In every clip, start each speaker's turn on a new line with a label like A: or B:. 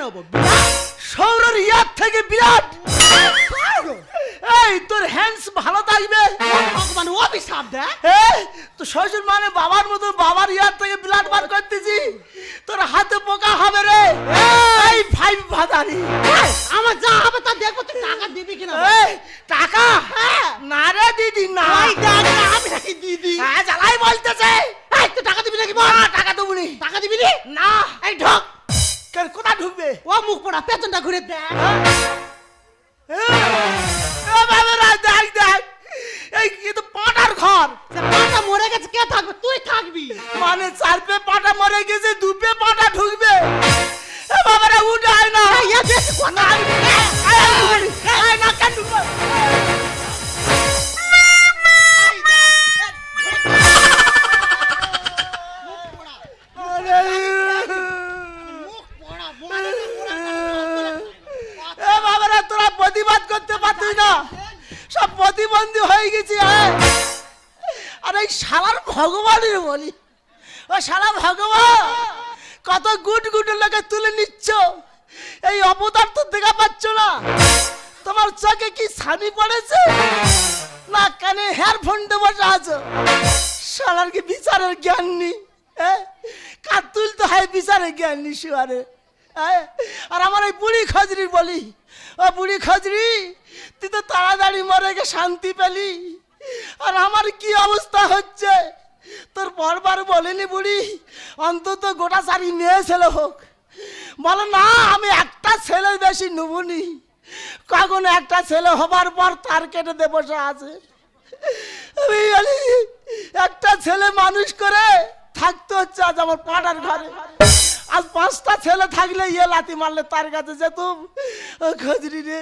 A: নেব
B: সৌরর ইয়ার থেকে বিরাট। এই তোর হ্যান্ডস ভালো থাকবে।
A: ভগবান অভিশাপ দেয়
B: তো শ্বশুর মানে বাবার মতো বাবার ইয়ার থেকে ব্লাড বার করতেছি। তোর হাতে পোকা হবে রে। এই। ফাইভ ভাদারি
A: আমার যা হবে তা দেখব তুই টাকা দিবি কিনা?
B: এই টাকা?
A: হ্যাঁ।
B: না রে দিদি না।
A: আমি নাকি দিদি।
B: হ্যাঁ জ্বালাই বলতেছে।
A: এই তুই টাকা দিবি নাকি বল?
B: টাকা দেবো
A: টাকা দিবি না। এই ঢোক।
B: কেন কোথা ঢুকবে
A: ও মুখ পড়া পেছনটা ঘুরে দেখ
B: এই পাটার ঘর
A: পাটা মরে গেছে কে থাকবে তুই থাকবি
B: মানে চার পে পাটা মরে গেছে দু পে পাটা ঢুকবে এ বাবারা উঠায় না
A: বেশি কথা না
B: কেন ভগবানের বলি। ও শালা ভগবান, কত গুট গুট লোকে তুলে নিচ্ছ। এই অপদার্থ দেখা পাচ্ছ না। তোমার চোখে কি ছানি পড়েছে? না কানে হেয়ারফোন দিয়ে বসে আছো সারার কি বিচারের জ্ঞান নেই হ্যাঁ? কার তুলতে হয় বিচারের জ্ঞান নেই শিবারে হ্যাঁ? আর আমার এই বুড়ি খজরি বলি, ও বুড়ি খজরি, তুই তো তাড়াতাড়ি মরে গে শান্তি পেলি। আর আমার কি অবস্থা হচ্ছে? তোর বারবার বলেনি বুড়ি, অন্তত গোটা সারি মেয়ে ছেলে হোক। বলো, না, আমি একটা ছেলে বেশি নুবুনি। কখন একটা ছেলে হবার পর তার কেটে দে আছে আমি একটা ছেলে মানুষ করে থাকতে হচ্ছে আজ আমার পাড়ার ঘরে। আজ পাঁচটা ছেলে থাকলে ইয়ে লাতি মারলে তার কাছে যেতুম। খজরি রে।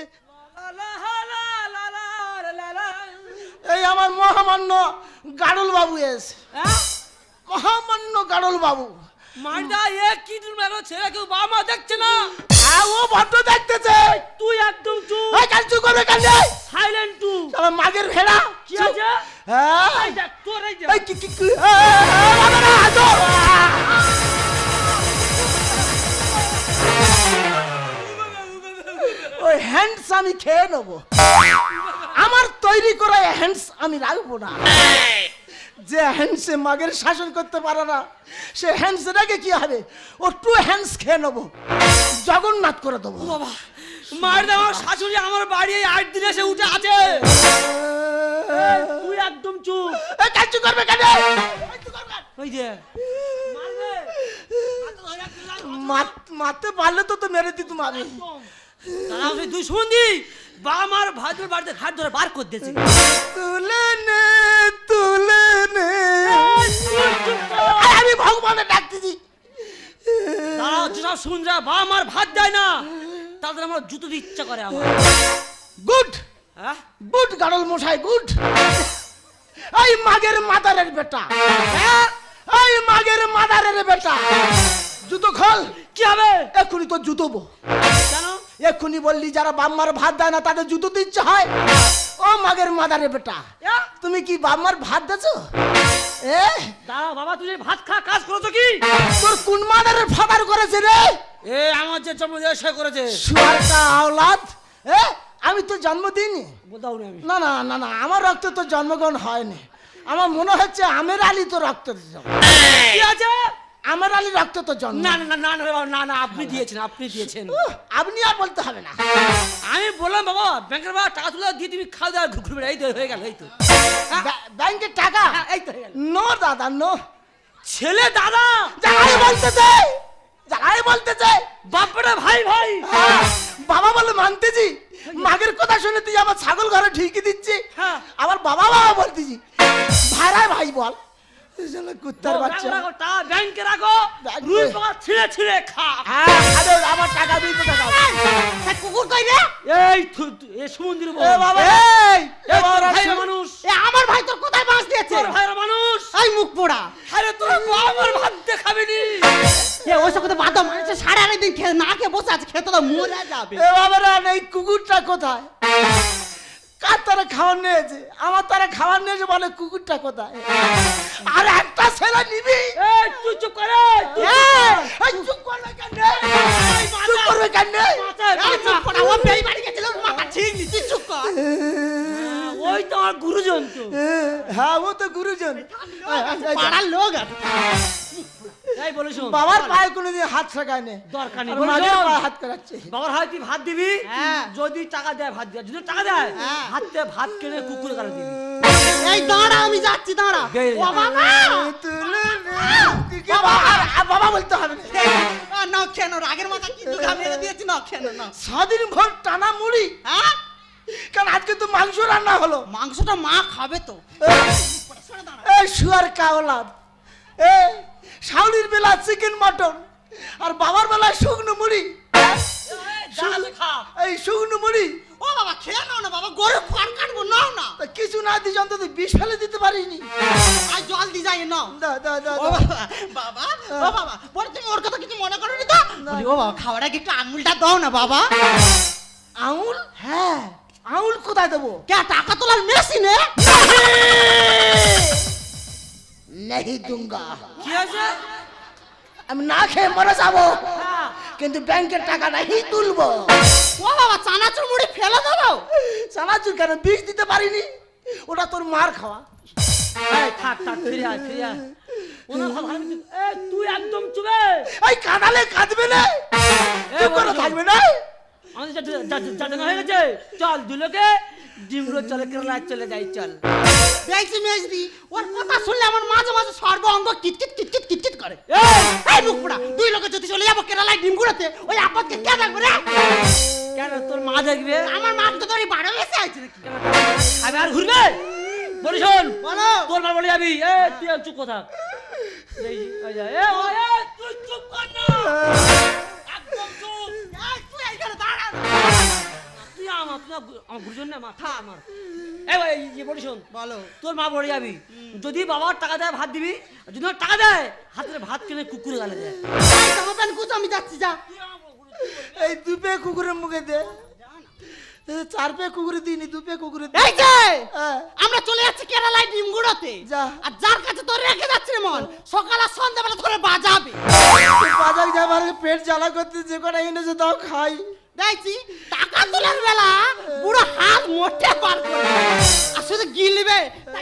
B: এই আমার মহামান্য গাড়ল বাবু এসে মহামান্য গাড়ল বাবু
C: মারদা এ কি মেরো ছেলে কেউ বাবা মা দেখছে না
B: হ্যাঁ ও বড্ড দেখতেছে
C: তুই একদম চুপ
B: এই কাল চুপ করবে কাল
C: সাইলেন্ট টু
B: মাগের ভেড়া
C: কি আছে
B: হ্যাঁ
C: এই দেখ তোর এই যে
B: এই কি বাবা না। ওই হ্যান্ডস আমি খেয়ে নেব আমার তৈরি করা হ্যান্ডস আমি রাখব না। যে হ্যান্ডসে মাগের শাসন করতে পারে না সে হ্যান্ডস রেখে কি হবে? ও টু হ্যান্ডস খেয়ে নেব। জগন্নাথ করে দেবো।
C: বাবা মারদা আমার শাশুড়ি আমার বাড়ি আট দিন এসে উঠে আছে। তুই একদম চুপ।
B: কাজ করবে কেন?
C: ওই যে
B: মারতে পারলে তো তো মেরে দিতুম আমি
C: দাদা তুই দুই শুনদি বাবা মার ভাজুর বাড়িতে ঘাট ধরে বার করে দিয়েছে।
B: তুলে নে তুলে নে। আমি ভগবানের ডাকতেছি।
C: দাঁড়াও যেসব শুন যা বাবা মার ভাত দেয় না তাদের আমার জুতো ইচ্ছা করে আমার।
B: গুড।
C: হ্যাঁ?
B: গুড গাড়ল মশাই গুড। এই মাগের মাদারের বেটা। হ্যাঁ? এই মাগের মাদারের বেটা। জুতো খোল।
C: কি হবে?
B: এক্ষুনি তো জুতোবো এক্ষুনি বললি যারা বাম্মার ভাত দেয় না তাদের জুতো দিচ্ছে হয়। ও মাগের মাদারে বেটা
C: এ,
B: তুমি কি বাম্মার ভাত দেছো? এ?
C: দাঁড়াও বাবা তুই ভাত খা কাজ করেছ কি?
B: তোর কোন মাদারের ফাদার করেছে রে?
C: এ আমার যে জন্ম দিয়ে সে করেছে।
B: শুয়ারটা আওলাদ এ? আমি তো জন্ম দিইনি।
C: না
B: না না না আমার রক্তে তো জন্মগ্রহণ হয়নি। আমার মনে হচ্ছে আমের আলী তো রক্ত
C: আছে?
B: আমের আলী রক্ত তো জন্ম
C: না না না না না বাবা, না না আপনি দিয়েছেন আপনি দিয়েছেন।
B: উহ, আপনি আর বলতে হবে না।
C: আমি বললাম বাবা ব্যাংকের বাবা টাকা তুলে দিয়ে তুমি খাওয়া দাওয়া ঘুরবে এই তো হয়ে গেল এই তো। হ্যাঁ,
B: ব্যাংকে ব্যাংকের টাকা?
C: হ্যাঁ, এই তো হয়ে গেল।
B: নো দাদা নো।
C: ছেলে দাদা!
B: যারাই বলতেছে যারাই বলতেছে
C: বাপরে ভাই ভাই!
B: হ্যাঁ, বাবা বলে মা কানতেছি মাগের কথা শুনে তুই আমার ছাগল ঘরে ঢুকি দিচ্ছি।
C: হ্যাঁ।
B: আমার বাবা বাবা বলতেছি। ভাইরাই ভাই বল। শালা কুত্তার বাচ্চা।
C: রাখো, ব্যাংকে রাখো। রুই পোকা ছিঁড়ে ছিঁড়ে খা।
B: হ্যাঁ আরে আমার টাকা দিই তো টাকা
A: সে কুকুর কই রে?
C: এই থু- থু- এ সমুদ্র
B: এ বাবা। এই এ বাবা
C: মানুষ।
A: এ আমার ভাই তোর কোথায় দিয়েছে?
C: তোর মানুষ।
A: এই মুখ পোড়া।
C: আরে তোর বাবার ভাত দেখাবি নি
A: এ ওই সব কথা বাদ দাও। মানুষের সাড়ে দিন না খেয়ে বসে আছে খেতে তো মরে যাবে।
B: এ বাবা রে এই কুকুরটা কোথায়? তারা খাবার নিয়েছে আমার তারা খাবার নিয়েছে বলে কুকুরটা কোথায়? আর একটা ছেলে নিবি?
C: তুই চুপ করে চুপ
B: এই,
C: কর।
B: করবে কেন? চুপ করবে কেন?
A: চুপ করা ও বেই বাড়ি গেছিল ওর মাথা ঠিক তুই চুপ কর।
C: হ্যাঁ, ওই তো আমার গুরুজন তো।
B: হ্যাঁ ও তো গুরুজন।
A: পাড়ার লোক আছে।
C: এই বলে শোন।
B: বাবার পায়ে কোনোদিন হাত শেখায় নে।
C: দরকার নেই।
B: পায়ে হাত করাচ্ছে
C: বাবার হয় তুই ভাত দিবি
A: হ্যাঁ।
C: যদি টাকা দেয় ভাত দেয়। যদি টাকা দেয়
A: হ্যাঁ।
C: হাতে ভাত কিনে কুকুরে কাটা দিবি।
A: এই দাঁড়া আমি যাচ্ছি দাঁড়া। বাবা
B: নে, তুই বাবা বলতে হবে না।
A: কেন রাগের মাথা কি মেরে দিয়েছি? না কেন না।
B: সাদিন ভর টানা মুড়ি।
A: হ্যাঁ?
B: কারণ আজকে তো মাংস রান্না হলো।
A: মাংসটা মা খাবে তো।
B: এই শুয়ার কাওলাদ। এ শাউলির বেলা চিকেন মটন আর বাবার বেলা শুকনো মুড়ি। এই শুকনো মুড়ি।
A: ও বাবা খেয়ে নাও না বাবা গরু ফান কাটবো নাও না।
B: কিছু না দিস অন্তত বিষ ফেলে দিতে পারিনি।
A: আর জল দি যাই নাও।
B: দা দা দা
A: বাবা বাবা ও বাবা পরে তুমি ওর কথা কিছু মনে করো নি। তো ও বাবা খাওয়ার আগে একটু আঙুলটা দাও না বাবা।
B: আঙুল?
A: হ্যাঁ।
B: আঙুল কোথায় দেবো?
A: কে টাকা তোলার মেশিনে!
B: নেই দুঙ্গা
C: কি আছে
B: আমি না খেয়ে মরে যাব। কিন্তু ব্যাংকের টাকা নাই তুলবো
A: ও বাবা চানাচুর মুড়ি ফেলে দেবো
B: চানাচুর কেন বিষ দিতে পারিনি ওটা তোর মার খাওয়া
C: থাক ফিরে আয় ফিরে আয় তুই একদম চুপে
B: এই কাঁদালে কাঁদবে না করে। থাকবে না
C: আমাদের হয়ে গেছে চল দুলোকে ডিমগুলো চলে কেরালা চলে যাই চল।
A: দেখছি মেজদি ওর কথা শুনলে আমার মাঝে মাঝে সর্ব অঙ্গ কিটকিট কিটকিট কিটকিট করে।
C: এই!
A: এই দুই লোকে যদি চলে যাব কেরালায় ডিম গুড়াতে ওই আপদকে কে দেখবে রে?
C: কেন তোর মা দেখবে?
A: আমার মা তো তোর বারো বেশি আছে নাকি?
C: খাবে আর ঘুরবে? বলি শোন
A: বলো।
C: তোর মা বলে যাবি? এ তুই চুপ কথা এই, এই তুই চুপ কর না।
A: তুই
C: আমার তুই আমার- আমার গুরুজন না মাথা আমার। এই ভাই এই বলি শোন
A: বলো।
C: তোর মা বলে যাবি। যদি বাবার টাকা দেয় ভাত দিবি। যদি টাকা দেয় হাতের ভাত কিনে কুকুরে গালে দেয়।
A: কুচ আমি যাচ্ছি যা।
B: এই দুপে কুকুরের মুখে দে। চার পে কুকুরে দিইনি দুপে কুকুরে দি।
A: এই যে!
B: হ্যাঁ।
A: আমরা চলে যাচ্ছি কেরালায় ডিম গুড়াতে
B: যা।
A: আর যার কাছে তোর রেখে যাচ্ছে মন সকাল আর সন্ধ্যাবেলা ধরে বাজাবে।
B: বাজার যাবার পেট জ্বালা করতে যে কটা এনেছে তাও খাই।
A: দেখছি টাকা তোলার বেলা পুরো হাত মোটে পার করে আর শুধু গিলবে তা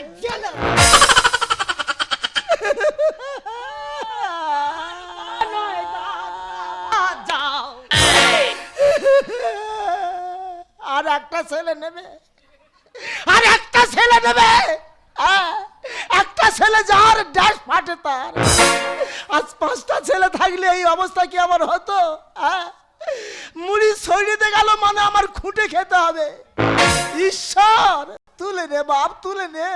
B: আর একটা ছেলে নেবে। আর একটা ছেলে নেবে। হ্যাঁ, একটা ছেলে যার ড্যাশ ফাটে তার। আজ পাঁচটা ছেলে থাকলে এই অবস্থা কি আমার হতো? হ্যাঁ? মুড়ি ছড়িয়ে গেল মানে আমার খুঁটে খেতে হবে। ঈশ্বর, তুলে নে বাপ, তুলে নে।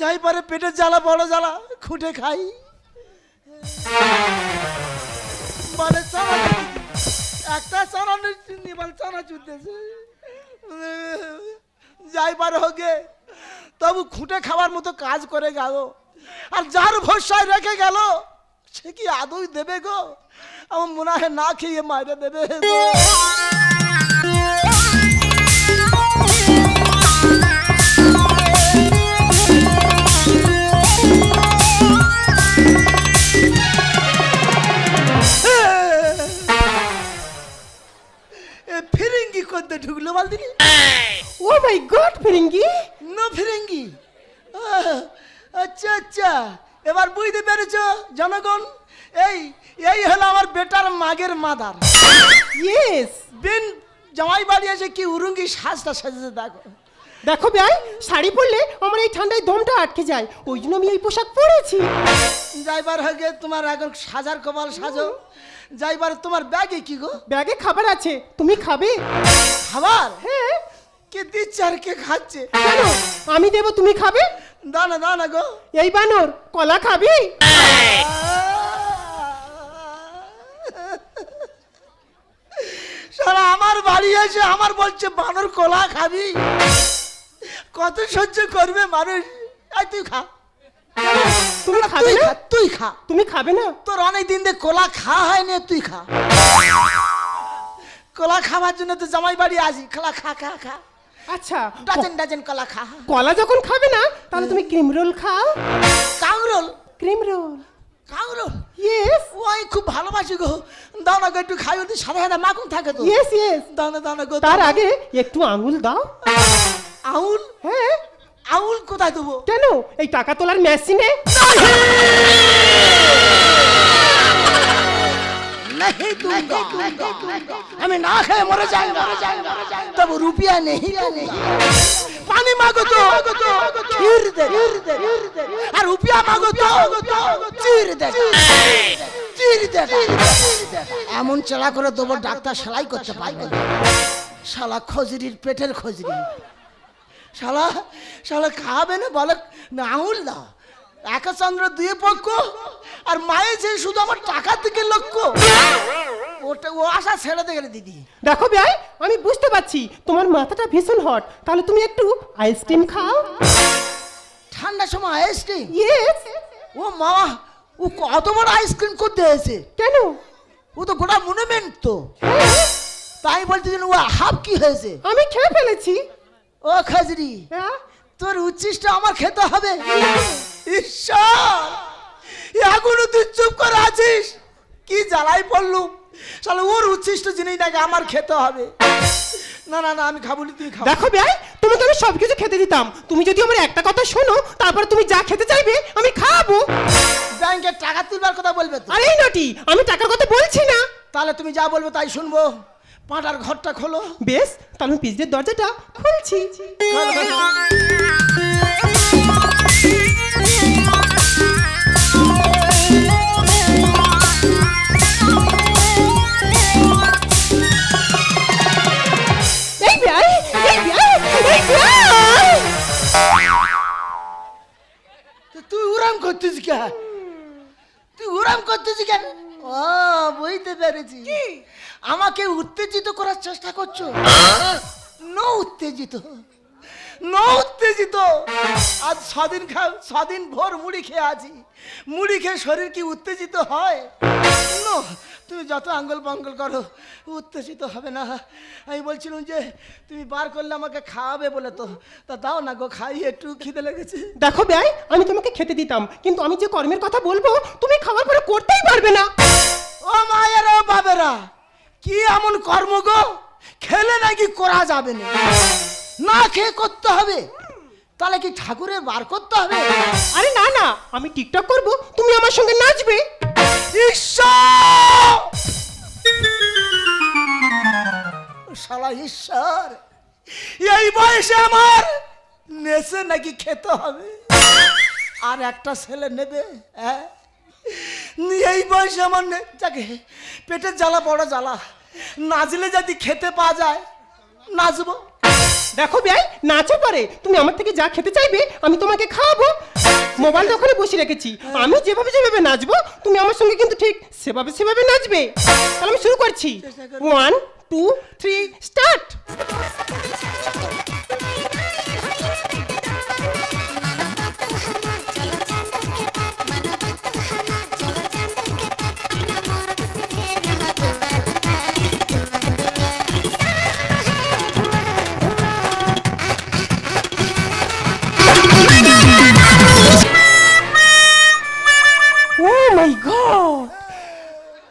B: যাই পারে পেটের জ্বালা, বড় জ্বালা, খুঁটে খাই। মানে একটা চানা নিবাল চানা চুলতেছে যাই পারে হোকে তবু খুঁটে খাওয়ার মতো কাজ করে গেল। আর যার ভরসায় রেখে গেল সে কি আদৌ দেবে গো? আমার মনে হয় না খেয়ে মাইরে দেবে। ফিরিঙ্গি করতে ঢুকলো বালদিনি
A: ও মাই গড ফিরিঙ্গি?
B: নো ফিরিঙ্গি। আচ্ছা আচ্ছা। এবার বুঝতে পেরেছ জনগণ? এই এই হলো আমার বেটার মাগের মাদার।
A: ইয়েস
B: বিন জামাই বাড়ি এসে কি উরুঙ্গি সাজটা সাজেছে দেখো।
D: দেখো ভাই শাড়ি পরলে আমার এই ঠান্ডায় দমটা আটকে যায়। ওই জন্য আমি এই পোশাক পরেছি।
B: যাইবার হয়ে তোমার এখন সাজার কপাল সাজো। যাইবার তোমার ব্যাগে কি গো?
D: ব্যাগে খাবার আছে তুমি খাবে?
B: খাবার?
D: হ্যাঁ।
B: কে দিচ্ছে আর কে খাচ্ছে?
D: কেন? আমি দেবো তুমি খাবে?
B: দানা দানা গো।
D: এই বানর কলা খাবি?
B: সারা আমার বাড়ি এসে আমার বলছে বানর কলা খাবি? কত সহ্য করবে মানুষ? এই তুই খা।
D: তুমি
B: না,
D: খাবে না?
B: খা তুই খা।
D: তুমি খাবে না?
B: তোর অনেক দিন দিয়ে কলা খাওয়া হয়নি তুই খা। কলা খাওয়ার জন্য তো জামাই বাড়ি আসি। কলা খা খা খা।
D: আচ্ছা
B: ডাজেন ডাজেন কলা খা।
D: কলা যখন খাবে না তাহলে তুমি ক্রিম রোল খাও।
B: কাংরোল
D: ক্রিম রোল
B: কাংরোল
D: ইয়েস
B: ওই খুব ভালোবাসি গো। দানা গো একটু খাই ওতে সাদা সাদা মাখন থাকে তো।
D: ইয়েস ইয়েস
B: দাও না দাও না গো
D: তার আগে একটু আঙুল দাও।
B: আউল
D: হ্যাঁ।
B: আউল কোথায় দেবো?
D: কেন? এই টাকা তোলার মেশিনে
B: हमें ना खाए मर जाएगा तब रुपया नहीं नहीं पानी मांगो तो खीर दे और रुपया मांगो तो चीर दे চীর দে এমন চেলা করে দেবো ডাক্তার সেলাই করতে পারবে না। শালা খজরির পেটের খজরি শালা শালা খাবে না বলে না আঙুল দাও একাচন্দ্র দুয়ে পক্ষ আর মায়ের যে শুধু আমার টাকার দিকে লক্ষ্য ওটা ও আশা ছেড়ে দে গেলে দিদি।
D: দেখো ভাই আমি বুঝতে পারছি তোমার মাথাটা ভীষণ হট তাহলে তুমি একটু আইসক্রিম খাও।
B: ঠান্ডার সময় আইসক্রিম
D: ইয়েস
B: ও মামা ও কত বড় আইসক্রিম করতে হয়েছে।
D: কেন?
B: ও তো গোটা মনুমেন্ট তো। তাই বলতে যেন ও হাফ কি হয়েছে?
D: আমি খেয়ে ফেলেছি।
B: ও খাজরি
D: হ্যাঁ?
B: তোর উচ্ছিষ্ট আমার খেতে হবে। ঈশ্বর এখনও তুই চুপ করে আছিস? কি জ্বালাই পড়লুম শালা ওর উচ্ছিষ্ট জিনিস নাকি আমার খেতে হবে। না না না আমি খাব না তুই খাব।
D: দেখো ভাই তোমাকে আমি সবকিছু খেতে দিতাম। তুমি যদি আমার একটা কথা শোনো তারপর তুমি যা খেতে চাইবে আমি খাব।
B: ব্যাংকে টাকা তুলবার কথা বলবে তো?
D: আরে নটি আমি টাকার কথা বলছি না।
B: তাহলে তুমি যা বলবে তাই শুনব। পাটার ঘরটা খোলো।
D: বেশ তাহলে আমি পিছনের দরজাটা খুলছি।
B: তুই উড়াম কেন তুই ওরাম করতেছি কেন ও বুঝতে পেরেছি। আমাকে উত্তেজিত করার চেষ্টা করছ? নো উত্তেজিত। ন উত্তেজিত আজ ছদিন খা ছদিন ভোর মুড়ি খেয়ে আছি মুড়ি খেয়ে শরীর কি উত্তেজিত হয়? তুমি যত আঙ্গল পাঙ্গল করো উত্তেজিত হবে না। আমি বলছিলাম যে তুমি বার করলে আমাকে খাওয়াবে বলে তো। তা দাও না গো খাই একটু খিদে লেগেছে।
D: দেখো ভাই আমি তোমাকে খেতে দিতাম কিন্তু আমি যে কর্মের কথা বলব তুমি খাওয়ার পরে করতেই পারবে না।
B: ও মায়ের ও বাবেরা কি এমন কর্ম গো? খেলে নাকি করা যাবে না। না খেয়ে করতে হবে। তাহলে কি ঠাকুরের বার করতে হবে?
D: আরে না না আমি টিকটক করব তুমি আমার সঙ্গে নাচবে।
B: ঈশ্বর শালা ঈশ্বর এই বয়সে আমার নেচে নাকি খেতে হবে? আর একটা ছেলে নেবে হ্যাঁ? এই বয়সে আমার যাকে পেটের জ্বালা বড় জ্বালা। নাচলে যদি খেতে পাওয়া যায় নাচবো।
D: দেখো ভাই নাচও পারে তুমি আমার থেকে যা খেতে চাইবে আমি তোমাকে খাওয়াবো। মোবাইলটা ওখানে বসে রেখেছি। আমি যেভাবে যেভাবে নাচবো তুমি আমার সঙ্গে কিন্তু ঠিক সেভাবে সেভাবে নাচবে। তাহলে আমি শুরু করছি। ওয়ান টু থ্রি স্টার্ট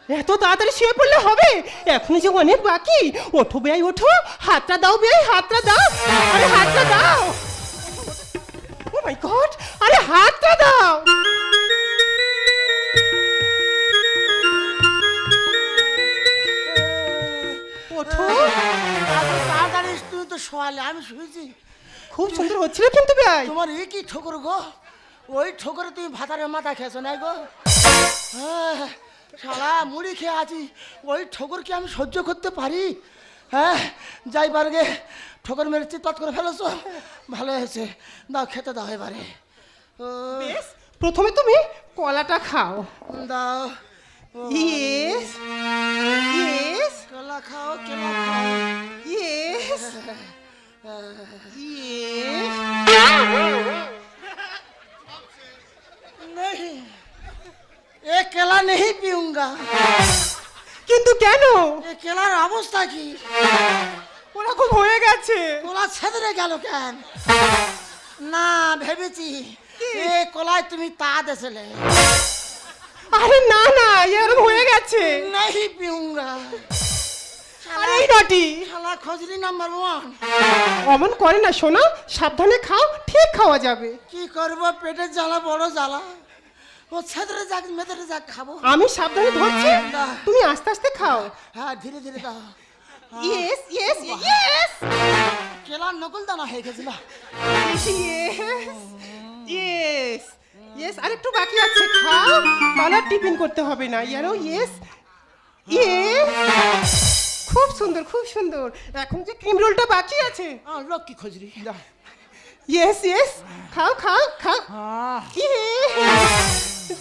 D: এত তাড়াতাড়ি শুয়ে পড়লে হবে? এখনও যে অনেক বাকি। ওঠো বেয়াই ওঠো। হাতটা দাও বেয়াই হাতটা দাও। আরে হাতটা দাও। ও মাই গড আরে হাতটা দাও। ওঠো।
B: তাড়াতাড়ি তুই তো শোয়ালে আমি শুয়েছি।
D: খুব সুন্দর হচ্ছিল কিন্তু ভাই
B: তোমার এ কি ঠোকর গো? ওই ঠোকরে তুমি ভাতারের মাথা খেয়েছো না গো? হ্যাঁ, শালা মুড়ি খেয়ে আছি ওই ঠোকর কি আমি সহ্য করতে পারি? হ্যাঁ যাই পারগে ঠোকর মেরে চিৎপাত করে ফেলেছো। ভালো হয়েছে দাও খেতে দাও এবারে।
D: বেশ প্রথমে তুমি কলাটা খাও।
B: দাও।
D: Yes yes.
B: কলা খাও কেলা খাও?
D: ইয়েস। ইয়েস।
B: नहीं এ কেলা নেই পিউঙ্গা।
D: কিন্তু কেন?
B: এ কেলার অবস্থা কি?
D: ওরকম হয়ে গেছে।
B: কলা ছেদরে গেল কেন? না ভেবেছি এ কলায় তুমি তা দেছিলে।
D: আরে না না এরকম হয়ে গেছে।
B: নেই পিউঙ্গা।
D: আরে নটি।
B: শালা খজলি নাম্বার ওয়ান।
D: অমন করে না সোনা সাবধানে খাও ঠিক খাওয়া যাবে।
B: কি করব পেটের জ্বালা বড় জ্বালা। ও ছেদরে যাক মেদরে যাক খাব
D: আমি সাবধানে ধরছি? তুমি আস্তে আস্তে খাও।
B: হ্যাঁ ধীরে ধীরে দাও
D: ইয়েস ইয়েস ইয়েস
B: কেলার নকল দানা হয়ে গেছিল
D: ইয়েস ইয়েস আরেকটু বাকি আছে খাও। তাহলে টিফিন করতে হবে না ইয়ারো ইয়েস ইয়েস খুব সুন্দর খুব সুন্দর। এখন যে ক্রিম রোলটা বাকি আছে।
B: লক্ষ্মী খজরি
D: ইয়েস ইয়েস খাও খাও খাও।
B: হ্যাঁ
D: ইয়ে,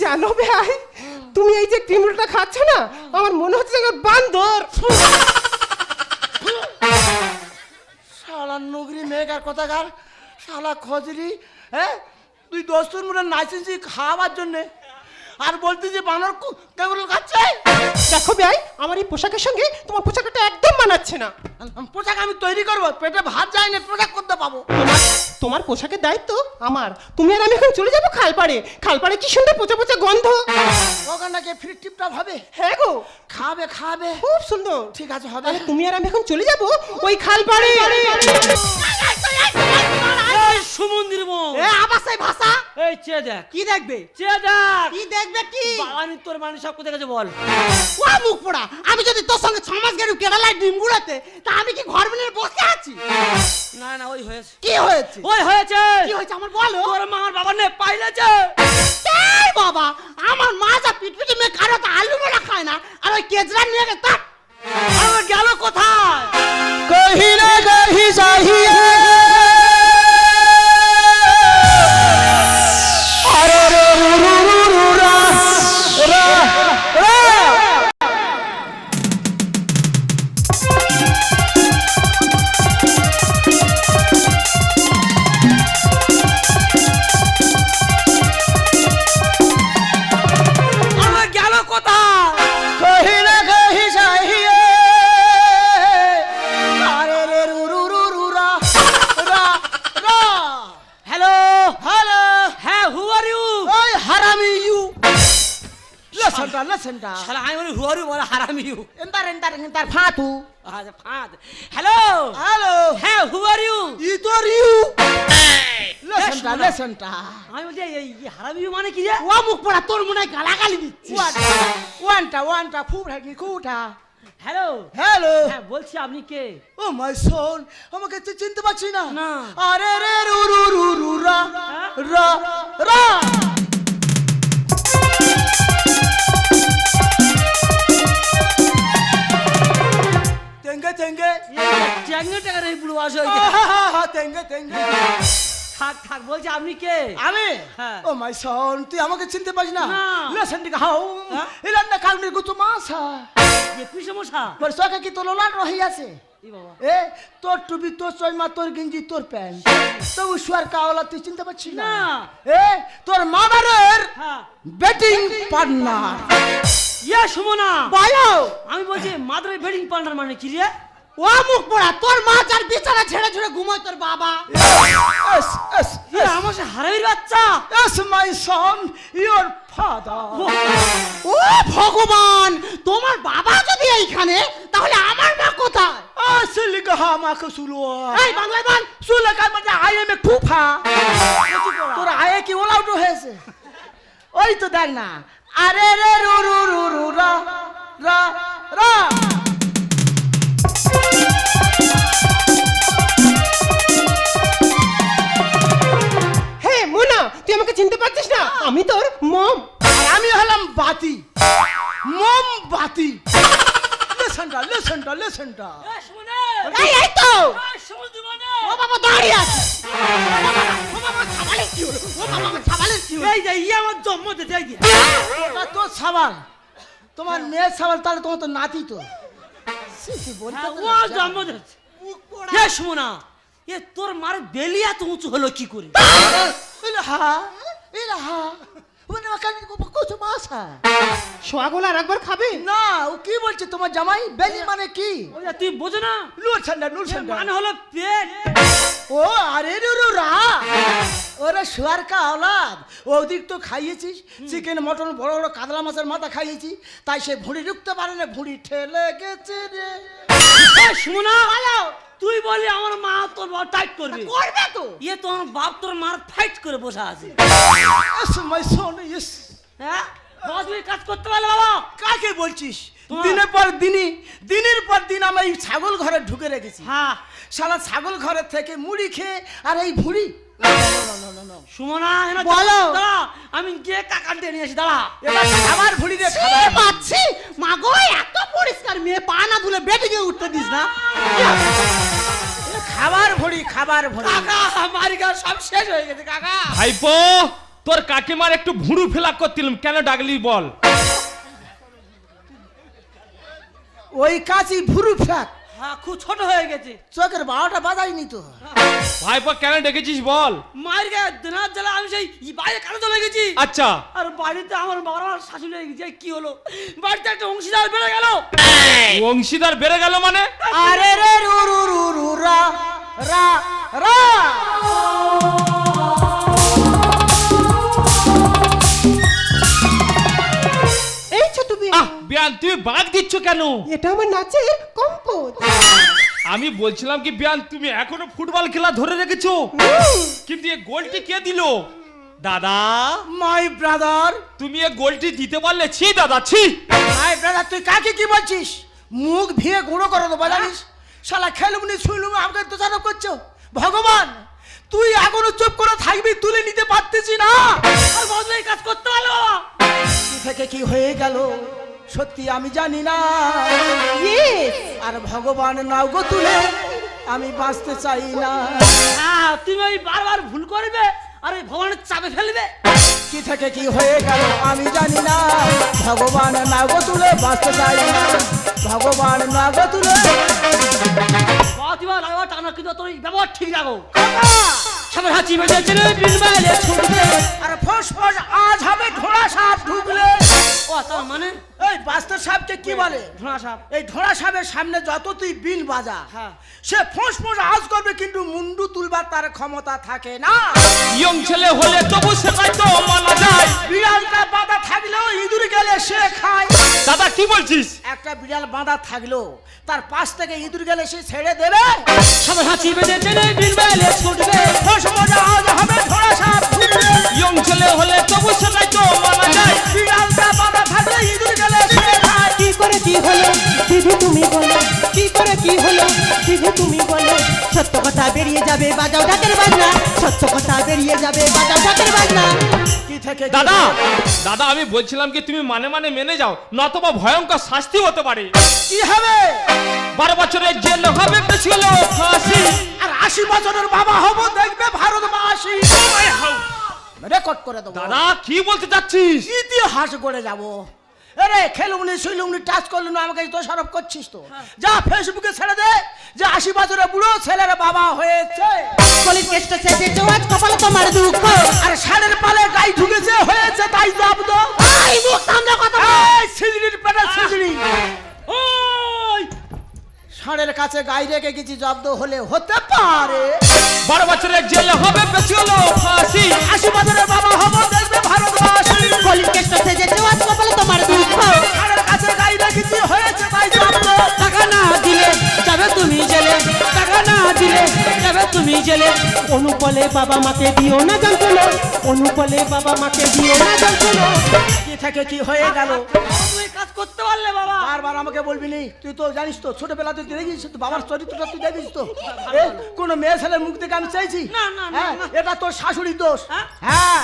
D: জানো ভাই, তুমি এই যে ক্রিম খাচ্ছ না, আমার মনে হচ্ছে যেন বান্দর।
B: শালা নগরি মেঘার কথাকার, শালা খজরি হ্যাঁ? তুই দোস্তুর মনে নাইছিস খাওয়ার জন্যে আর বলতে যে বানর কু- কেমন খাচ্ছে
D: দেখো ভাই আমার এই পোশাকের সঙ্গে তোমার পোশাকটা একদম মানাচ্ছে না
B: পোশাক আমি তৈরি করব পেটে ভাত যায় না পোশাক করতে পাবো
D: তোমার তোমার পোশাকের দায়িত্ব আমার তুমি আর আমি এখন চলে যাব খালপাড়ে খালপাড়ে কি সুন্দর পচা পচা গন্ধ
B: ওখানটাকে ফ্রি টিপটপ হবে
D: হ্যাঁ গো
B: খাবে খাবে
D: খুব সুন্দর
B: ঠিক আছে হবে
D: তুমি আর আমি এখন চলে যাব ওই খালপাড়ে
C: এই সুমন্দির মো
A: এ আবার ভাষা?
C: এই চেয়ে দেখ।
A: কি দেখবে?
C: চেয়ে দেখ।
A: কি দেখবে কি?
C: বাগানি তোর মানে সব কোথায় গেছে বল।
A: ও মুখ পোড়া। আমি যদি তোর সঙ্গে ছ মাস গেলু কেরালায় ডিম গুড়াতে তা আমি কি ঘর মিলে বসে আছি?
C: না না ওই হয়েছে।
A: কি হয়েছে?
C: ওই হয়েছে।
A: কি হয়েছে? আমার বলো।
C: তোর মামার বাবা নে পাইলেছে।
A: বাবা আমার মা যা পিটপিটি মেয়ে কারও তো আলু বড়া খায় না আর ওই কেজরা নিয়ে গেছে তার
C: আমি বলছি এই হারামি মানে কি রে
A: ও মুখ পোড়া তোর মনে গালাগালি দিচ্ছিস।
B: ওয়ানটা ওয়ানটা খুব রাখি খুঁটা
C: হ্যালো
B: হ্যালো
C: হ্যাঁ বলছি আপনি কে?
B: ও মাই সোন আমাকে তুই চিনতে পারছি না।
C: না।
B: আরে রে রু রু রু রু রা
C: হ্যাঁ?
B: রা রা। তেঙ্গে তেঙ্গে
C: চ্যাংগে টাকার এই বুড়ো থাক থাক বলছি আপনি কে?
B: আমি?
C: হ্যাঁ।
B: ও মাই সন তুই আমাকে চিনতে পারিস না?
C: না।
B: লেসন দিকে হাও।
C: হ্যাঁ?
B: ইলান্না কালমে গুতো মাসা
C: যে পিসে মশা।
B: তোর সকা কি তোর লাল রহি আছে? এ তোর টুপি তোর তোর গেঞ্জি তোর প্যান্ট। কাওলা তুই চিনতে পারছিস না। এ তোর মাদারের ব্যাটিং পার্টনার
C: ইয়ে সুমনা
A: বলো
C: আমি বলছি মাদারের বেডিং পার্টনার মানে কি রে?
A: ও মুখ পোড়া তোর মা যার বিছানা ছেড়ে ছেড়ে ঘুমায় তোর বাবা।
B: মাই সন ইওর ফাদার
A: ও ভগবান তোমার বাবা যদি এইখানে তাহলে আমার মা কোথায়?
B: আসলে কহা আমাকে সুলুয়া।
A: এই বাংলায় বল
B: সুলা কার মানে? আই এম এ কুফা তোর আয়ে কি ওলাউট হয়েছে? ওই তো দেখ না। আরে রে রু রু রু রু রা রা রা। আমি
C: তোর মম। আর আমি হলাম বাতি। মম বাতি।
A: লেসনটা লেসনটা লেসনটা এই এই তো।
C: মানে।
A: ও বাবা দাঁড়িয়ে আছে। ও বাবা কি ও বাবা কি
C: এই যে ইয়ে আমার জন্ম দিতে
B: তো ছাবাল। তোমার মেয়ে ছাবাল তাহলে তোমার তো নাতি তো।
C: হ্যাঁ, ও জন্ম এ শোনা এ তোর মার বেলিয়া তো উঁচু হলো কি করে?
B: হ্যাঁ? এলাহা মানে মাকান কুচু মাসা
D: সোয়াগোলা আর একবার খাবে?
B: না ও কি বলছে তোমার জামাই? বেলি মানে কি?
C: ওয়া তুই বোঝো না।
B: লুর ঠান্ডা
C: লুর
B: ঠান্ডা
C: মানে হলো পেট।
B: ও আরে রুরু রা ওরে শোয়ার কা আওলাদ। ওদিক তো খাইয়েছিস চিকেন মটন বড় বড় কাতলা মাছের মাথা খাইয়েছি তাই সে ভুঁড়ি ঢুকতে পারে না ভুঁড়ি ঠেলে গেছে রে।
C: তুই বলি আমার মা তোর বাবা টাইট করবে।
A: করবে তো।
C: ইয়ে তো আমার বাপ তোর মার ফাইট করে বসে আছে।
B: মাই সন ইস
C: হ্যাঁ? তুই কাজ করতে পারলে বাবা।
B: কাকে বলছিস? দিনের পর দিনই দিনের পর দিন আমি এই ছাগল ঘরে ঢুকে রেখেছি।
C: হ্যাঁ।
B: শালা ছাগল ঘরের থেকে মুড়ি খেয়ে আর এই ভুঁড়ি।
C: সুমনা
A: বলো।
C: আমি গিয়ে কাকান টেনে নিয়ে আসি দাঁড়া।
B: এবার খাবার ভুঁড়ি খাবার।
A: পাচ্ছি মা গো এত পরিষ্কার মেয়ে পা না ধুলে বেটে গিয়ে উঠতে দিস না।
B: খাবার ভরি খাবার ভরি।
C: কাকা মারি গা সব শেষ হয়ে গেছে কাকা।
E: ভাইপো তোর কাকিমার একটু ভুঁড়ু ফেলা করতিলাম কেন ডাকলি বল?
B: ওই কাজই ভুরু ফ্যাক
C: হ্যাঁ খুব ছোট হয়ে গেছে।
B: চোখের বারোটা বাজাইনি তো।
E: ভাইপো কেন ডেকেছিস বল?
C: মায়ের গায়ে দিনার জ্বালা আমি সেই ই বাইরে কেন চলে গেছি?
E: আচ্ছা।
C: আর বাড়িতে আমার বাবার আর শাশুড়ি হয়ে গেছে কি হলো? বাড়িতে একটা অংশীদার বেড়ে গেল।
E: অংশীদার বেড়ে গেল মানে?
B: আরে রে রু রু রু রু রা রা রা।
E: বিয়ান তুমি বাদ দিচ্ছ কেন?
D: এটা আমার নাচের কম্পোজ।
E: আমি বলছিলাম কি বিয়ান তুমি এখনও ফুটবল খেলা ধরে রেখেছো? কিন্তু এ গোলটি কে দিল? দাদা।
B: মাই ব্রাদার
E: তুমি এ গোলটি দিতে পারলে? ছি দাদা ছি।
B: মাই ব্রাদার তুই কাকে কি বলছিস? মুখ ভিয়ে গুঁড়ো করে দেবো জানিস? শালা খেলুমনি ছুইলুম আমাকে দোষারোপ করছ। ভগবান তুই এখনও চুপ করে থাকবি তুলে নিতে পারতেছি না।
C: আর এই কাজ করতে পারল
B: কি থেকে কি হয়ে গেল? সত্যি আমি জানি না। আর ভগবান নাও গো তুলে আমি বাঁচতে চাই না।
C: তুমি ওই বারবার ভুল করবে আর ওই ভগবানের চাপে ফেলবে।
B: কি থেকে কি হয়ে গেল আমি জানি না। ভগবান না গো তুলে বাঁচতে চাই না। ভগবান না গো তুলে।
C: টানা কিন্তু তোর ব্যবহার ঠিক রাখো হাঁচি ছুটবে।
B: আর ফোস ফোস আজ হবে ঘোড়া সাপ ঢুকলে
C: ও তার মানে?
B: এই বাস্তব সাপকে কি বলে?
C: ঘোড়া সাপ।
B: এই ঘোড়া সাপের সামনে যত তুই বিন বাজা
C: হ্যাঁ।
B: সে ফোঁস ফোঁস আওয়াজ করবে কিন্তু মুন্ডু তুলবার তার ক্ষমতা থাকে না।
E: ইয়ং ছেলে হলে তবু সেটাই তো মানা যায়।
B: বিড়ালটা বাঁধা থাকলেও ইঁদুর গেলে সে খায়।
E: দাদা কি বলছিস?
B: একটা বিড়াল বাঁধা থাকলেও তার পাশ থেকে ইঁদুর গেলে সে ছেড়ে দেবে।
C: সবাই হাঁচি বেঁধে চলে বিল বাইলে ছুটবে।
B: ফোঁস ফোঁস আওয়াজ হবে ঘোড়া সাপ
E: ইয়ং ছেলে হলে তবু সেটাই তো মানা যায়।
B: বিড়ালটা বাঁধা থাকলে ইঁদুর
D: কি করে কি হলো? দিদি তুমি বলো কি করে কি হলো? দিদি তুমি বলো
A: সত্য কথা বেরিয়ে যাবে বাজাও ঢাকের বাজনা সত্য কথা বেরিয়ে যাবে বাজাও ঢাকের বাজনা।
B: কি থেকে কি
E: দাদা দাদা আমি বলছিলাম কি তুমি মানে মানে মেনে যাও নতবা ভয়ঙ্কর শাস্তি হতে পারে।
B: কি হবে?
E: বারো বছরের জেল হবে বেশি হলো ফাঁসি।
B: আর আশি বছরের বাবা হব দেখবে ভারতবাসী। রেকর্ড করে দেবো।
E: দাদা কি বলতে চাচ্ছিস?
B: ইতিহাস করে যাব। আরে খেলুমনি শুইলুমনি টাচ করলু না আমাকে সরব করছিস তো? যা ফেসবুকে ছেড়ে দে যে আশি বছরের বুড়ো ছেলের বাবা হয়েছে।
A: কলির কেষ্ট সেজে আজ কপালে তোমার দুঃখ।
B: আর ষাঁড়ের পালে গাই ঢুকেছে হয়েছে তাই জব্দ।
A: এই মুখ সামনে কথা।
B: এই সিজড়ির পেটে সিজড়ি
C: ওই
B: ষাঁড়ের কাছে গাই রেখে গেছি জব্দ হলে হতে পারে।
E: বারো বছরের জেল হবে বেশি হলো ফাঁসি।
B: আশি বছরের বাবা হব। দেখবে ভারতবাসী
A: কলির কেষ্ট সেজে আজ কপালে তোমার দুঃখ।
B: ষাঁড়ের কাছে গাই রেখেছি হয়েছে তাই জব্দ
C: টাকা না দিলে যাবে তুমি জেলে। টাকা না দিলে যাবে তুমি জেলে।
D: অনুপলে বাবা মাকে দিও না যন্ত্রণা। অনুপলে বাবা মাকে দিও না যন্ত্রণা।
B: কি থেকে কি হয়ে গেল?
C: তুমি কাজ করতে পারলে বাবা।
B: বারবার আমাকে বলবি নি তুই তো জানিস তো ছোটবেলা তুই দেখেছিস তো বাবার চরিত্রটা তুই দেখিস তো? কোনো মেয়ে ছেলের মুখ থেকে আমি চাইছি?
C: না,
B: হ্যাঁ,
C: না।
B: এটা তোর শাশুড়ির দোষ।
C: হ্যাঁ?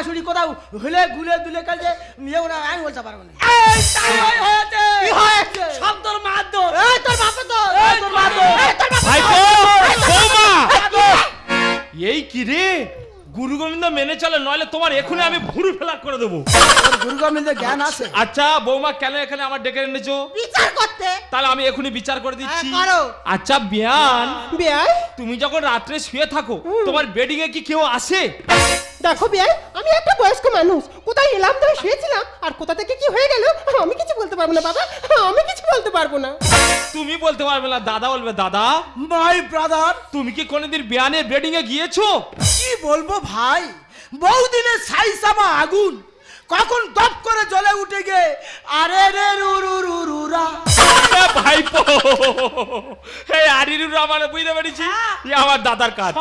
B: শাশুড়ি কোথাও হলে গুলে দুলে কাজে নিয়ে ওরা আমি বলতে পারব না
C: এই তাই হয়েছে
A: কি হয়েছে?
C: সব তোর মার দোষ
A: তোর বাপে তো
C: এই তোর মা দোষ।
A: এই তোর বাপে
E: ভাই
A: তো।
E: বৌমা এই কি রে গুরু গোবিন্দ মেনে চলে নইলে তোমার এখনই আমি ভুরু ফেলা করে দেবো।
B: তোর গুরু গোবিন্দের জ্ঞান আছে?
E: আচ্ছা বৌমা কেন এখানে আমার ডেকে এনেছো?
A: বিচার করতে।
E: তাহলে আমি এখনই বিচার করে দিচ্ছি।
A: হ্যাঁ, করো।
E: আচ্ছা বিয়ান।
D: বেয়াই?
E: তুমি যখন রাত্রে শুয়ে থাকো তোমার বেডিং এ কি কেউ আসে?
D: দেখো বেয়াই আমি একটা বয়স্ক মানুষ। কোথায় এলাম ধরে শুয়েছিলাম আর কোথা থেকে কি হয়ে গেল আমি কিছু বলতে পারব না বাবা। আমি কিছু বলতে পারব না।
E: তুমি বলতে পারবে না দাদা বলবে দাদা।
B: মাই ব্রাদার
E: তুমি কি কোনোদিন বিয়ানের বেডিং এ গিয়েছো?
B: কি বলব ভাই বহুদিনের সাইসামা আগুন। কখন দপ করে জ্বলে উঠে গে? আরে রে রু রু রু রু রা।
E: এ ভাইপো এই আরিরুর আমার বুঝতে পেরেছি? এ আমার দাদার কাজ।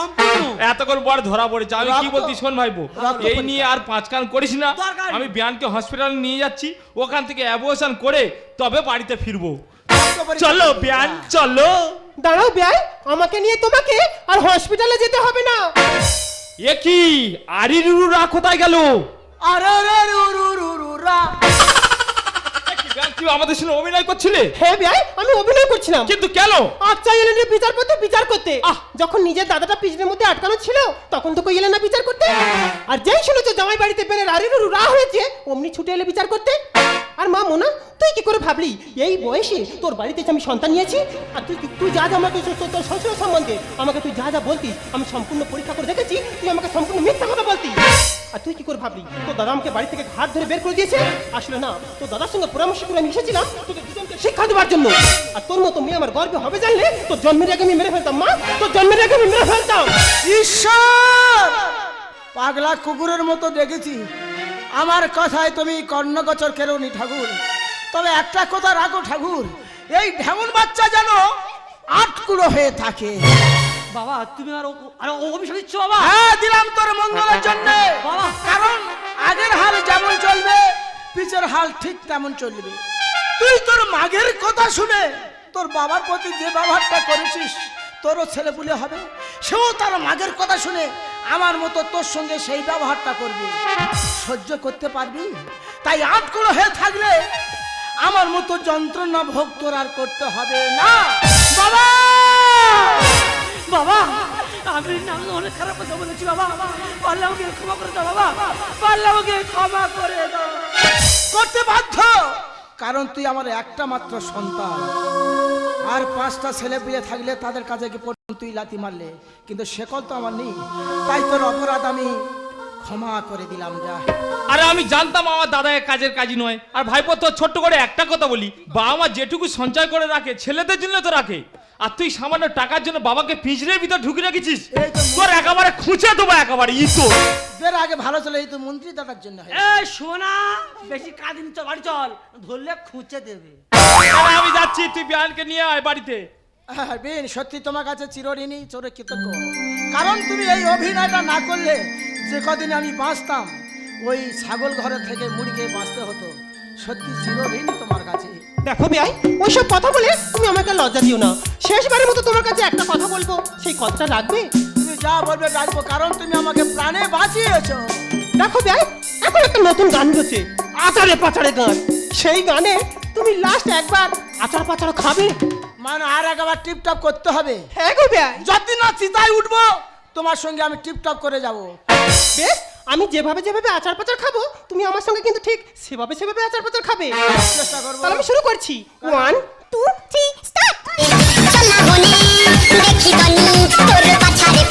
E: এতক্ষণ বড় ধরা পড়েছে আমি কি বলছি শোন ভাইপো এই নিয়ে আর পাঁচ কান করিস না।
C: দরকার
E: আমি বিয়ানকে হসপিটালে নিয়ে যাচ্ছি। ওখান থেকে অ্যাবর্শন করে তবে বাড়িতে ফিরবো। চলো বিয়ান চলো।
D: দাঁড়াও বেয়াই আমাকে নিয়ে তোমাকে আর হসপিটালে যেতে হবে না।
E: এ কি? রা কোথায় গেল?
B: আরে রে রু রু রু রু রা
E: কি আমাদের সঙ্গে অভিনয় করছিলে?
D: হ্যাঁ বেয়াই আমি অভিনয় করছিলাম।
E: কিন্তু কেন?
D: আচ্ছা এলেন বিচার করতে বিচার করতে। যখন নিজের দাদাটা পিছনের মধ্যে আটকানো ছিল তখন তো কই এলে না বিচার করতে। আর যেই শুনেছো জামাই বাড়িতে রাড়ির রা হয়েছে অমনি ছুটে এলে বিচার করতে। আর মা মোনা তুই কি করে ভাবলি এই বয়সে তোর বাড়িতে আমি সন্তান নিয়েছি? আর তুই তুই যা যা আমাকে তোর শ্বশুর সম্বন্ধে আমাকে তুই যা যা বলতিস আমি সম্পূর্ণ পরীক্ষা করে দেখেছি তুই আমাকে সম্পূর্ণ মিথ্যা কথা বলতিস। আর তুই কি করে ভাবলি তোর দাদা আমাকে বাড়ি থেকে হাত ধরে বের করে দিয়েছে? আসলে না তোর দাদার সঙ্গে পরামর্শ করে আমি এসেছিলাম দুজনকে শিক্ষা দেওয়ার জন্য। আর তোর মতো মেয়ে আমার গর্বে হবে জানলে তোর জন্মের আগে আমি মেরে ফেলতাম মা। তোর জন্মের আগে আমি মেরে ফেলতাম।
B: ঈশ্বর! পাগলা কুকুরের মতো দেখেছি। আমার কথায় তুমি কর্ণগোচর কেরোনি ঠাকুর। তবে একটা কথা রাখো ঠাকুর। এই ঢেমন বাচ্চা যেন আটকুলো হয়ে থাকে।
C: বাবা তুমি আর আর অভিশাপ দিচ্ছ বাবা?
B: হ্যাঁ দিলাম তোর মঙ্গলের জন্য।
C: বাবা।
B: কারণ আগের হাল যেমন চলবে পিছের হাল ঠিক তেমন চলবে। তুই তোর মাগের কথা শুনে তোর বাবার প্রতি যে ব্যবহারটা করেছিস, তোরও ছেলে পুলে হবে। সেও তার মাগের কথা শুনে আমার মতো তোর সঙ্গে সেই ব্যবহারটা করবে। সহ্য করতে পারবি? তাই আটকুলো হয়ে থাকলে আমার মতো যন্ত্রণা ভোগ তোর আর করতে হবে না। বাবা!
C: বাবা! আমি নাম অনেক খারাপ কথা বলেছি, বাবা। পারলে আমাকে ক্ষমা করে দাও, বাবা। পারলে ক্ষমা করে দাও।
B: কারণ তুই আমার একটা মাত্র সন্তান। আর পাঁচটা ছেলে পেলে থাকলে তাদের কাছে তুই লাতি মারলে। কিন্তু সেকল তো আমার নেই। তাই তোর অপরাধ আমি ক্ষমা করে দিলাম যা।
E: আরে আমি জানতাম আমার দাদা এ কাজের কাজই নয়। আর ভাইপো তোর ছোট্ট করে একটা কথা বলি। বাবা মা যেটুকু সঞ্চয় করে রাখে ছেলেদের জন্য তো রাখে। আর তুই সামান্য টাকার জন্য বাবাকে পিঁজরের ভিতর ঢুকে রেখেছিস? তোর একেবারে খুঁচে দেবো একেবারে ই তো
B: বের আগে ভালো চলে এই তো মন্ত্রী দাদার জন্য হয়।
C: এ সোনা বেশি কাদিন চল বাড়ি চল। ধরলে খুঁচে দেবে।
E: আমি যাচ্ছি তুই বিয়ানকে নিয়ে আয় বাড়িতে।
B: হ্যাঁ বিন সত্যি তোমার কাছে চিরঋণী চোরে কৃতজ্ঞ। কারণ তুমি এই অভিনয়টা না করলে যে কদিন আমি বাঁচতাম ওই ছাগল ঘরে থেকে মুড়ি খেয়ে বাঁচতে হতো। সত্যি চিরঋণী তোমার কাছে।
D: দেখো বেয়াই ওইসব কথা বলে তুমি আমাকে লজ্জা দিও না। শেষবারের মতো তোমার কাছে একটা কথা বলব সেই কথাটা রাখবে?
B: তুমি যা বলবে রাখব কারণ তুমি আমাকে প্রাণে বাঁচিয়েছো।
D: দেখো বেয়াই এখন একটা নতুন গান হচ্ছে আচারে পাচারে গান। সেই গানে তুমি লাস্ট একবার আচার পাচার খাবে?
B: মানে আর একবার টিপটপ করতে হবে।
D: হ্যাঁ গো ভাই।
B: যদি না চিতায় উঠবো তোমার সঙ্গে আমি টিপটপ করে যাব।
D: বেশ আমি যেভাবে যেভাবে আচার পাচার খাব তুমি আমার সঙ্গে কিন্তু ঠিক সেভাবে সেভাবে আচার পাচার খাবে।
B: চেষ্টা
D: আমি শুরু করছি। ওয়ান টু থ্রি স্টার্ট দেখি তোর পাছারে